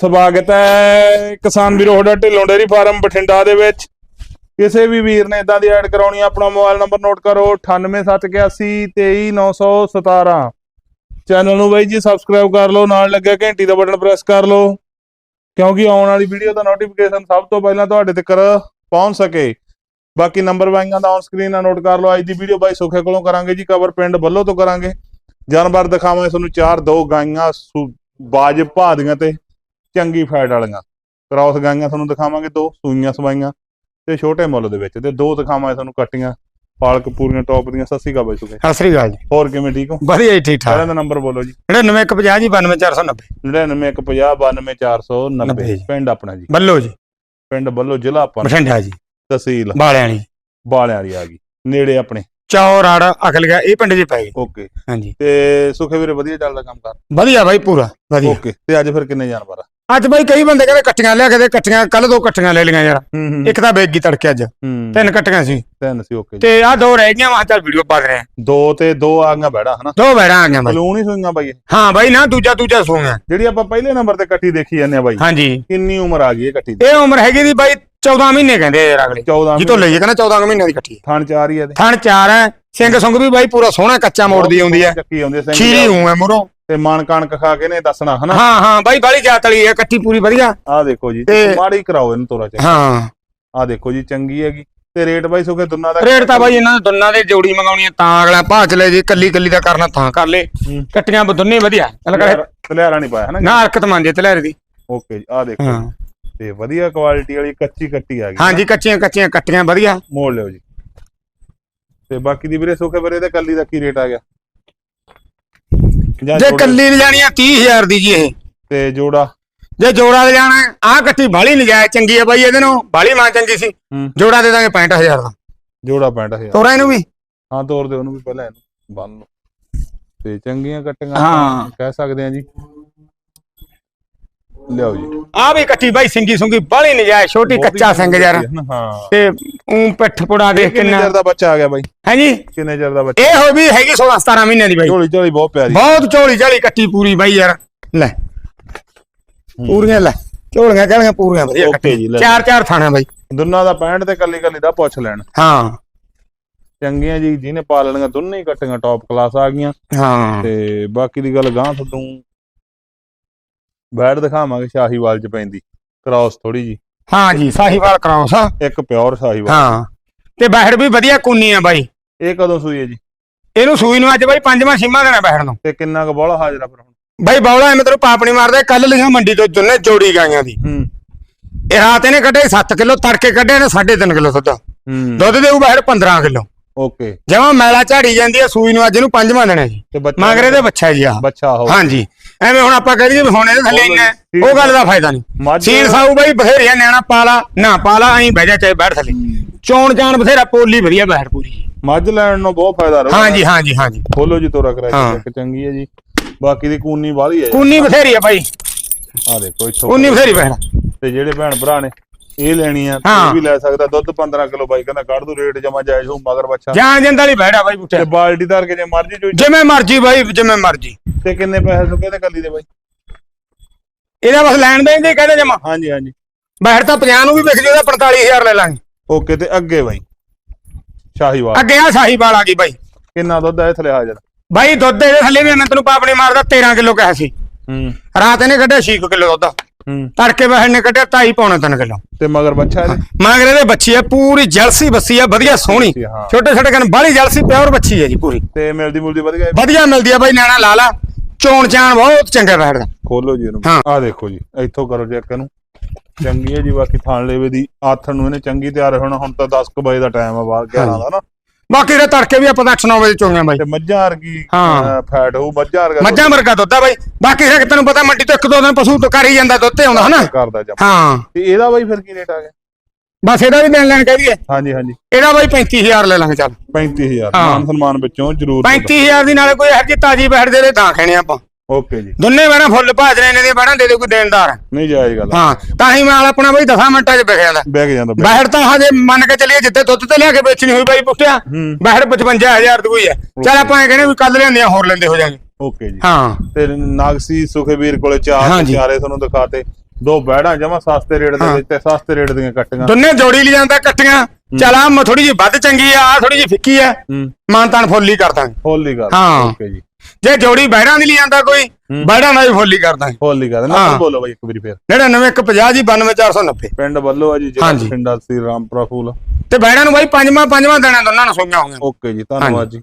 ਸਵਾਗਤ ਹੈ ਕਿਸਾਨ ਵੀਰੋ, ਤੁਹਾਡਾ ਢਿੱਲੋਂ ਡੇਰੀ ਫਾਰਮ ਬਠਿੰਡਾ ਦੇ ਵਿੱਚ। ਕਿਸੇ ਵੀ ਵੀਰ ਨੇ ਇਦਾਂ ਦੀ ਐਡ ਕਰਾਉਣੀ ਆਪਣਾ ਮੋਬਾਈਲ ਨੰਬਰ ਨੋਟ ਕਰੋ 98781 23917 ਚੈਨਲ ਨੂੰ ਬਾਈ ਜੀ ਸਬਸਕ੍ਰਾਈਬ ਕਰ ਲਓ, ਨਾਲ ਲੱਗਿਆ ਘੰਟੀ ਦਾ ਬਟਨ ਪ੍ਰੈਸ ਕਰ ਲਓ, ਕਿਉਂਕਿ ਆਉਣ ਵਾਲੀ ਵੀਡੀਓ ਦਾ ਨੋਟੀਫਿਕੇਸ਼ਨ ਸਭ ਤੋਂ ਪਹਿਲਾਂ ਤੁਹਾਡੇ ਤੱਕ ਪਹੁੰਚ ਸਕੇ। ਬਾਕੀ ਨੰਬਰ ਵਾਈਆਂ ਦਾ ਔਨ ਸਕਰੀਨ ਨਾਲ ਨੋਟ ਕਰ ਲਓ, ਅੱਜ ਦੀ ਵੀਡੀਓ ਬਾਈ ਸੁਖੇ ਕੋਲੋਂ ਕਰਾਂਗੇ ਜੀ ਕਵਰ ਪਿੰਡ ਬੱਲੋ ਤੋਂ ਕਰਾਂਗੇ। ਜਾਨਵਰ ਦਿਖਾਵਾਂਗੇ ਤੁਹਾਨੂੰ ਚਾਰ ਦੋ ਗਾਈਆਂ ਸੂ- ਬਾਜ ਭਾਦੀਆਂ ਤੇ। ਚੰਗੀ ਫੈਟ ਵਾਲੀਆਂ। ਕ੍ਰਾਸ ਗਾਈਆਂ ਤੁਹਾਨੂੰ ਦਿਖਾਵਾਂਗੇ ਦੋ ਸੂਈਆਂ ਸਵਾਈਆਂ ਤੇ ਛੋਟੇ ਮੁੱਲ ਦੇ ਵਿੱਚ ਤੇ ਦੋ ਦਿਖਾਵਾਂਗੇ ਤੁਹਾਨੂੰ ਕੱਟੀਆਂ ਪਾਲਕ ਪੂਰੀਆਂ ਟੌਪ ਦੀਆਂ। ਸਤਿ ਸ਼੍ਰੀ ਅਕਾਲ ਬਾਈ ਸੁਖੇ। ਸਤਿ ਸ੍ਰੀ ਅਕਾਲ ਜੀ। ਹੋਰ ਕਿਵੇਂ ਠੀਕ ਹੋ? ਵਧੀਆ ਜੀ ਠੀਕ ਠਾਕ ਦਾ ਨੰਬਰ ਬੋਲੋ ਜੀ। 99150 ਜੀ 92490 9915092490 ਜੀ। ਪਿੰਡ ਆਪਣਾ ਜੀ। ਬੱਲੋ ਜੀ। ਪਿੰਡ ਬੱਲੋ ਜ਼ਿਲ੍ਹਾ ਆਪਾਂ ਬਠਿੰਡਾ ਜੀ। ਤਹਿਸੀਲ। ਬਾਲਿਆਂ ਦੀ ਬਾਲਿਆਂ ਦੀ ਆ ਗਈ। ਨੇੜੇ ਆਪਣੇ। ਚੌਰਾੜ ਅਕਲ ਗਿਆ ਇਹ ਪਿੰਡ 'ਚ ਪੈ ਗਈ ਓਕੇ। ਹਾਂਜੀ। ਤੇ ਸੁਖੇ ਵੀਰੇ ਵਧੀਆ ਚੱਲਦਾ ਕੰਮ ਕਰ? ਵਧੀਆ ਬਾਈ ਪੂਰਾ। ਵਧੀਆ। ਓਕੇ। ਤੇ ਅੱਜ ਫਿਰ ਕਿੰਨੇ ਜਾਨਵਰ ਆ? ਅੱਜ ਬਾਈ ਕਈ ਬੰਦੇ ਕਹਿੰਦੇ ਕੱਟੀਆਂ ਲਿਆ ਕੇ ਦੇ ਕੱਟੀਆਂ ਕੱਲ ਦੋ ਕੱਟੀਆਂ ਲੈ ਲਈਆਂ ਯਾਰ। ਇੱਕ ਤਾਂ ਗਈ ਤੜਕੇ ਅੱਜ ਤਿੰਨ ਕੱਟੀਆਂ ਸੀ। ਤਿੰਨ ਸੀ ਓਕੇ ਤੇ ਆ ਦੋ ਰਹਿ ਗਈਆਂ ਵਾਂ ਚੱਲ ਵੀਡੀਓ ਪਾ ਰਹੇ ਦੋ ਤੇ ਦੋ ਆਗੀਆਂ ਬੈੜਾ ਹਨਾ? ਦੋ ਬੈੜਾਂ ਆ ਗਈਆਂ ਬਾਈ। ਬਲੂਨ ਹੀ ਸੂਈਆਂ ਬਾਈ। ਹਾਂ ਬਾਈ ਨਾ ਦੂਜਾ ਦੂਜਾ ਸੋਇਆ ਜਿਹੜੀ ਆਪਾਂ ਪਹਿਲੇ ਨੰਬਰ ਤੇ ਕੱਟੀ ਦੇਖੀ ਜਾਂਦੇ ਆ ਬਾਈ ਹਾਂਜੀ। ਕਿੰਨੀ ਉਮਰ ਆ ਗਈ ਇਹ ਕੱਟੀ ਦੀ? ਇਹ ਉਮਰ ਹੈਗੀ ਦੀ ਬਾਈ 14 ਮਹੀਨੇ ਕਹਿੰਦੇ ਆ ਯਾਰ ਅਗਲੇ। 14 ਜੀ ਤੋਂ ਲਈਏ ਕਹਿੰਦਾ 14 ਕੁ ਮਹੀਨਿਆਂ ਦੀ ਕੱਟੀ ਹੈ ਥਣ ਚਾਰ ਹੀ ਆ ਥਣ ਚਾਰ ਹੈ ਸਿੰਘ ਸੁੰਗ ਵੀ ਬਾਈ ਪੂਰਾ ਸੋਹਣਾ ਕੱਚਾ ਹੈ ਚੱਕੀ ਆਉਂਦੀ ਹੈ ਖੀਰੀ ਹੂੰ ਹੈ ਮੁਰੋਂ ਤੇ ਮਨ ਕਣਕ ਖਾ ਕੇ ਨੇ ਦੱਸਣਾ ਹਨਾ? ਹਾਂ ਹਾਂ ਬਾਈ ਬਾਲੀ ਜਾਤ ਵਾਲੀ ਹੈ ਕੱਟੀ ਪੂਰੀ ਵਧੀਆ। ਆਹ ਦੇਖੋ ਜੀ ਤੇ- ਮਾੜੀ ਕਰਾਓ ਇਹਨੂੰ ਤੋਰਾ ਚ ਹਾਂ। ਆਹ ਦੇਖੋ ਜੀ ਚੰਗੀ ਹੈਗੀ। ਤੇ ਰੇਟ ਬਾਈ ਸੁਖੇ ਦੁਨਾ ਦਾ ਰੇਟ ਤਾਂ ਬਾਈ ਇਹਨਾਂ ਨੇ ਦੋਨਾਂ ਦੇ ਜੋੜੀ ਮੰਗਾਉਣੀ ਹੈ ਤਾਂ ਅਗਲਾ ਭਾਅ ਚ ਲੈ ਜੇ ਕੱਲੀ ਕੱਲੀ ਦਾ ਕਰਨਾ ਤਾਂ ਕਰ ਲੇ। ਹੂੰ। ਕੱਟੀਆਂ ਦੋਨੇ ਵਧੀਆ। ਚੱਲ ਕਰ। ਤਲਿਆਰਾ ਨਹੀਂ ਪਾਇਆ ਹਨਾ? ਨਾ ਹਰਕਤ ਮੰਨਦੇ ਤਲੇਰੇ ਦੀ। ਓਕੇ ਜੀ ਆਹ ਦੇਖੋ ਹਾਂ। ਤੇ ਵਧੀਆ ਕੁਆਲਿਟੀ ਵਾਲੀ ਕੱਚੀ ਕੱਟੀ ਆ ਗਈ ਹਾਂਜੀ ਕੱਚੀਆਂ ਕੱਚੀਆਂ ਕੱਟੀਆਂ ਵਧੀਆ। ਮੋੜ ਲਿਓ ਜੀ। ਤੇ ਬਾਕੀ ਦੀ ਵੀਰੇ ਸੁਖੇ ਵੀਰੇ ਤੇ ਕੱਲੀ ਦਾ ਕੀ ਰੇਟ ਆ ਗਿਆ? ਜਾਂ ਜੇ ਜੋੜਾ- ਕੱਲੀ ਲਿਜਾਣੀ ਆ 30000 ਦੀ ਜੀ ਇਹ। ਤੇ ਜੋੜਾ? ਜੇ ਜੋੜਾ ਲਿਜਾਣਾ ਆ ਕੱਟੀ ਬਾਲੀ ਨਜਾਇਜ਼ ਚੰਗੀ ਹੈ ਬਾਈ ਇਹਦੇ ਨੂੰ ਬਾਲੀ ਮਾਂ ਚੰਗੀ ਸੀ। ਹੂੰ। ਜੋੜਾ ਦੇ ਦਾਂਗੇ 65000 ਦਾ। ਜੋੜਾ 65000 ਤੋਰਾ ਇਹਨੂੰ ਵੀ? ਹਾਂ ਤੋਰ ਦੇ ਉਹਨੂੰ ਵੀ ਪਹਿਲਾਂ ਇਹਨੂੰ ਬੰਨ ਲਓ। ਤੇ ਚੰਗੀਆਂ ਕੱਟੀਆਂ ਹਾਂ। ਕਹਿ ਸਕਦੇ ਆ ਜੀ। ਲਿਆਓ ਜੀ। ਆ ਵੀ ਕੱਟੀ ਬਾਈ ਸਿੰਗੀ ਸੁੰਗੀ ਬਾਲੀ ਨਜਾਇਜ਼ ਛੋਟੀ ਕੱਚਾ ਸਿੰਘ ਯਾਰ। ਹਾਂ। ਤੇ ਉਂ ਪਿੱਠ ਪੁੜਾ ਦੇਖ ਕਿੰਨੇ ਚਿਰ ਦਾ ਬੱਚਾ ਆ ਗਿਆ ਬਾਈ? ਹੈ ਜੀ ਕਿੰਨੇ ਚਿਰ ਦਾ ਬੱਚਾ? ਇਹ ਹੋ ਵੀ ਹੈਗੀ 16 17 ਮਹੀਨਿਆਂ ਦੀ ਬਾਈ। ਝੋਲੀ ਝੋਲੀ ਬਹੁਤ ਪਿਆਰੀ। ਬਹੁਤ ਝੋਲੀ ਝਾਲੀ ਕੱਟੀ ਪੂਰੀ ਬਾਈ ਯਾਰ। ਲੈ ਪੂਰੀਆਂ ਲੈ। ਝੋਲੀਆਂ ਕਹਿੰਦੀਆਂ ਪੂਰੀਆਂ ਵਧੀਆ ਕੱਟੀ ਜੀ, ਲੈ। ਚਾਰ ਚਾਰ ਥਾਣਾ ਬਾਈ। ਦੁੰਨਾ ਦਾ 65 ਤੇ ਕੱਲੀ ਕੱਲੀ ਦਾ ਪੁੱਛ ਲੈਣ। ਹਾਂ। ਚੰਗੀਆਂ ਜੀ ਜਿਹਨੇ ਪਾ ਲੈਣੀਆਂ ਦੋਨੇ ਹੀ ਕੱਟੀਆਂ ਟੌਪ ਕਲਾਸ ਆ ਗਈਆਂ। ਹਾਂ। ਤੇ ਬਾਕੀ ਦੀ ਗੱਲ ਗਾਂ ਤੁਹਾਨੂੰ ਬੈਡ ਦਿਖਾਵਾਂਗੇ ਸ਼ਾਹੀਵਾਲ ਚ ਪੈਂਦੀ ਕ੍ਰਾਸ ਥੋੜੀ ਜੀ ਹਾਂ ਜੀ ਸਾਹੀਵਾਲ ਕਰਾਉਸ ਇੱਕ ਪਿਓਰ ਸ਼ਾਹੀਵਾਲ। ਹਾਂ ਤੇ ਬਹਿੜ ਵੀ ਵਧੀਆ ਕੁੰਨੀ ਆ ਬਾਈ। ਇਹ ਕਦੋਂ ਸੂਈ ਹੈ ਜੀ? ਇਹਨੂੰ ਸੂਈ ਨੂੰ ਅੱਜ ਬਾਈ ਪੰਜਵਾਂ ਛੇਵਾਂ ਦੇਣਾ ਬਹਿੜ ਨੂੰ। ਤੇ ਕਿੰਨਾ ਕੁ ਬੋਲਾ ਹਾਜ਼ਰਾ ਫਿਰ ਹੁਣ? ਬਾਈ ਬੌਲਾ ਐਵੇਂ ਤੈਨੂੰ ਪਾਪਣੀ ਮਾਰਦਾ ਕੱਲ ਲਿਖਿਆ ਮੰਡੀ ਤੋਂ ਦੋਨੇ ਜੋੜੀ ਗਾਈਆਂ ਦੀ। ਹੂੰ। ਇਹ ਰਾਤ ਇਹਨੇ ਕੱਢੇ 7 ਕਿਲੋ ਤੜਕੇ ਕੱਢੇ ਨੇ 3.5 ਕਿਲੋ ਦੁੱਧ। ਹੂੰ। ਦੁੱਧ ਦੇਊ ਬਹਿੜ 15 ਕਿਲੋ। ਓਕੇ। ਜਮਾ ਮੈਲਾ ਝਾੜੀ ਜਾਂਦੀ ਹੈ ਸੂਈ ਨੂੰ ਅੱਜ ਨੂੰ ਪੰਜਵਾਂ ਦੇਣਾ ਜੀ। ਤੇ ਬੱਚਾ ਮਗਰੇ ਦੇ ਬੱਚਾ ਜੀ ਆ। ਬੱਚਾ ਹੋ ਹਾਂਜੀ। ਐਵੇਂ ਹੁਣ ਆਪਾਂ ਕਹਿ ਦਈਏ ਵੀ ਹੁਣ ਇਹਦੇ ਥੱਲੇ ਇੰਨਾ ਉਹ ਗੱਲ ਦਾ ਫਾਇਦਾ ਨਹੀਂ। ਮੱਝ ਸੀਲ ਸਾਊ ਬਾਈ ਬਥੇਰੀਆ ਨਿਆਣਾ ਪਾਲਾ ਨਾ ਪਾਲਾ ਐਂ ਬਹਿ ਜਾ ਚਾਹੇ ਬੈਠ ਥੱਲੇ। ਚੋਣ ਜਾਣ ਬਥੇਰਾ ਪੋਲੀ ਵਧੀਆ ਬੈਠ ਪੂਰੀ। ਮੱਝ ਲੈਣ ਨੂੰ ਬਹੁਤ ਫਾਇਦਾ ਰਹੂ ਹਾਂਜੀ ਹਾਂਜੀ ਹਾਂਜੀ। ਖੋਲੋ ਜੀ ਤੋਰਾ ਕਰਾ ਹਾਂ। ਇੱਕ ਚੰਗੀ ਹੈ ਜੀ। ਬਾਕੀ ਦੀ ਕੂਨੀ ਵਾਲੀ ਹੈ। ਕੁੰਨੀ ਬਥੇਰੀ ਆ ਬਾਈ। ਆ ਦੇਖੋ ਇੱਥੋਂ ਕੁੰਨੀ ਬਥੇਰੀ ਬੈਠ ਤੇ ਜਿਹੜੇ ਭੈਣ ਭਰਾ ਨੇ ਇਹ ਲੈਣੀ ਆ ਹਾਂ। ਇਹ ਵੀ ਲੈ ਸਕਦਾ ਦੁੱਧ 15 ਕਿਲੋ ਬਾਈ ਕਹਿੰਦਾ ਕੱਢ ਦੂ ਰੇਟ ਜਮਾ ਜਾਇਜ਼ ਹੋਊ ਮਗਰ ਬੱਚਾ। ਜਾਣ ਜਾਂਦਾ ਲਈ ਬੈਠਾ ਬਾਈ ਬੁੱਟੇ ਤੇ ਬਾਲਟੀ ਧਰ ਕੇ ਜੇ ਮਰਜ਼ੀ ਚੋਈ ਜਿਵੇਂ ਮਰਜ਼ੀ ਬਾਈ ਜਿਵੇਂ ਮਰਜ਼ੀ। ਤੇ ਕਿੰਨੇ ਪੈਸੇ ਸੁਕੇ ਤੇ ਕੱਲੀ ਦੇ ਬਾਈ? ਇਹਦਾ ਬਸ ਲੈਣ ਦੇਣ ਦੇ ਕਹਿੰਦੇ ਜਮਾ। ਹਾਂਜੀ ਹਾਂਜੀ। ਬੈਠ ਤਾਂ 50 ਨੂੰ ਵੀ ਵਿਕ ਜੂਗਾ 45000 ਲੈ ਲਾਂਗੇ। ਓਕੇ ਤੇ ਅੱਗੇ ਬਾਈ। ਸ਼ਾਹੀਵਾਲ। ਅੱਗੇ ਆ ਸਾਹੀਵਾਲ ਆ ਗਈ ਬਾਈ। ਕਿੰਨਾ ਦੁੱਧ ਹੈ ਥਲੇ ਹਾਜ਼ਰ ਬਾਈ ਦੁੱਧ ਇਹਦੇ ਥੱਲੇ ਵੀ ਮੈਂ ਤੈਨੂੰ ਪਾਪਣੀ ਮਾਰਦਾ 13 ਕਿਲੋ ਕਿਹਾ ਸੀ। ਹੂੰ। ਰਾਤ ਇਹਨੇ ਕੱਢਿਆ 6 ਕਿਲੋ ਦੁੱਧ। ਹੂੰ। ਤੜਕੇ ਬਹਿਣ ਨੇ ਕੱਢਿਆ 2.5 ਪੌਣੇ 3 ਕਿਲੋ। ਤੇ ਮਗਰ ਬੱਚਾ ਇਹਦੇ? ਮਗਰ ਇਹਦੇ ਬੱਚੀ ਆ ਪੂਰੀ ਜਲਸੀ ਬੱਸੀ ਆ ਵਧੀਆ ਸੋਹਣੀ। ਆ, ਹਾਂ। ਛੋਟੇ ਛੋਟੇ ਕਨ ਬਾਹਲੀ ਜਲਸੀ ਪਿਓਰ ਬੱਚੀ ਹੈ ਜੀ ਪੂਰੀ। ਤੇ ਮਿਲਦੀ ਮੁਲਦੀ ਵਧੀਆ ਹੈ? ਵਧੀਆ ਮਿਲਦੀ ਆ ਬਾਈ ਨਾਣਾ ਲਾ ਲਾ। ਚੋਣ ਚਾਣ ਬਹੁਤ ਚੰਗਾ ਬੈਠਦਾ। ਖੋਲੋ ਜੀ ਇਹਨੂੰ। ਹਾਂ। ਆਹ ਦੇਖੋ ਜੀ ਇੱਥੋਂ ਕਰੋ ਚੈੱਕ ਇਹਨੂੰ। ਚੰਗੀ ਹੈ ਜੀ ਬਾਕੀ ਥਾਣ ਲੇਵੇ ਦੀ ਆਥਣ ਨੂੰ ਇਹਨੇ ਚੰਗੀ ਤਿਆਰ ਹੋਣਾ। ਹੁਣ ਤਾਂ 10 ਕੁ ਵਜੇ ਦਾ ਟਾਈਮ ਆ ਬਾਹਰ 11 ਦਾ ਨਾ। ਬਾਕੀ ਦੇ ਤੜਕੇ ਵੀ ਆਪਾਂ 8-9 ਵਜੇ ਚੋਂਗੇ ਬਾਈ। ਤੇ ਮੱਝਾਂ ਵਰਗੀ ਹਾਂ। ਫੈਟ ਹੋਊ ਮੱਝਾਂ ਵਰਗਾ ਮੱਝਾਂ ਵਰਗਾ ਦੁੱਧ ਆ ਬਾਈ। ਬਾਕੀ ਫਿਰ ਤੈਨੂੰ ਪਤਾ ਮੰਡੀ ਤੋਂ ਇੱਕ ਦੋ ਦਿਨ ਪਸ਼ੂ ਤੋਂ ਕਰ ਹੀ ਜਾਂਦਾ ਦੁੱਧ ਤੇ ਆਉਂਦਾ ਹਨਾ? ਕਰਦਾ ਜਮ ਹਾਂ। ਤੇ ਇਹਦਾ ਬਾਈ ਫਿਰ ਕੀ ਰੇਟ ਆ ਗਿਆ? ਬਸ ਇਹਦਾ ਵੀ ਦੇਣ ਲੈਣ ਕਹਿ ਦਈਏ। ਹਾਂਜੀ ਹਾਂਜੀ। ਇਹਦਾ ਬਾਈ 35000 ਲੈ ਲਾਂਗੇ ਚੱਲ। 35000 ਹਾਂ। ਮਾਨ ਸਨਮਾਨ ਵਿੱਚੋਂ ਜ਼ਰੂਰ 35000 ਦੀ ਨਾਲੇ ਕੋਈ ਹਰ ਜੀ ਤਾਜੀ ਬੈਠ ਦੇ ਦੇ ਤਾਂ ਖਾਣੇ ਆਪਾਂ। ਓਕੇ ਜੀ। ਦੋਨੇ ਬੈਣਾ ਫੁੱਲ ਭਾਜ ਰਹੇ ਨੇ ਦੇ ਬੈਣਾ ਦੇ ਦੇ ਕੋਈ ਦੇਣਦਾਰ। ਨਹੀਂ ਜਾਇਜ਼ ਗੱਲ ਹਾਂ ਤਾਂ ਹੀ ਮਾਲ ਆਪਣਾ ਬਾਈ 10 ਮਿੰਟਾਂ 'ਚ ਵਿਕ ਜਾਂਦਾ। ਬੈਗ ਜਾਂਦਾ। ਬਾਹਰ ਤਾਂ ਹਜੇ ਮੰਨ ਕੇ ਚੱਲੀਏ ਜਿੱਤੇ ਦੁੱਧ ਤੇ ਲਿਆ ਕੇ ਵੇਚਣੀ ਹੋਈ ਬਾਈ ਪੁੱਟਿਆ ਬਾਹਰ 55000 ਦੀ ਹੋਈ ਹੈ। ਚੱਲ ਆਪਾਂ ਇਹ ਕਹਿੰਦੇ ਵੀ ਕੱਲ ਲਿਆਂਦੇ ਹੋਰ ਲੈਂਦੇ ਹੋ ਜਾਾਂਗੇ। ਓਕੇ ਜੀ। ਹਾਂ। ਤੇ ਨਾਗਸੀ ਸੁਖੇਵੀਰ ਕੋਲੇ ਚਾਰ। ਚਾਰੇ ਤੁਹਾਨੂੰ ਦਿਖਾਤੇ। ਦੋ ਬੈੜਾਂ ਜਮਾ ਸਸਤੇ ਰੇਟ ਦੇ। ਵਿੱਚ ਤੇ ਸਸਤੇ ਰੇਟ ਦੀਆਂ ਕੱਟੀਆਂ। ਦੋਨੇ ਜੋੜੀ ਲਈ ਜਾਂਦਾ ਕੱਟੀਆਂ। ਚਲਾ ਮ ਥੋੜੀ ਜਿਹੀ ਵੱਧ ਚੰਗੀ ਆ ਥੋੜੀ ਜਿਹੀ ਫਿੱਕੀ ਆ। ਮਾਨਤਾਨ ਫੁੱਲ ਹੀ ਕਰ ਦਾਂਗੇ। ਹੋਲੀ ਕਰ ਹਾਂ। ਓਕੇ ਜੀ। ਜੇ ਜੋੜੀ ਬਹਿਰਾਂ ਦੀ ਲਈ ਜਾਂਦਾ ਕੋਈ ਬਹਿਰਾਂ ਦਾ ਵੀ ਫੁੱਲ ਹੀ ਕਰ ਦਾਂਗੇ ਹੋਲੀ ਕਰ ਨਾ ਹਾਂ। ਬੋਲੋ ਬਾਈ ਇੱਕ ਵਾਰੀ ਫੇਰ। 99150 ਜੀ 92490 ਪਿੰਡ ਵੱਲੋਂ ਆ ਜੀ ਜ਼ਿਲ੍ਹਾ ਹਾਂਜੀ। ਬਠਿੰਡਾ ਸੀ ਰਾਮਪੁਰਾ ਫੂਲ। ਤੇ ਬਹਿਰਾਂ ਨੂੰ ਬਾਈ ਪੰਜਵਾਂ ਪੰਜਵਾਂ ਦੇਣਾ ਦੋਨਾਂ ਨੂੰ ਸੋਈਆਂ ਹੋਈਆਂ ਓਕੇ ਜੀ ਧੰਨਵਾਦ ਜੀ।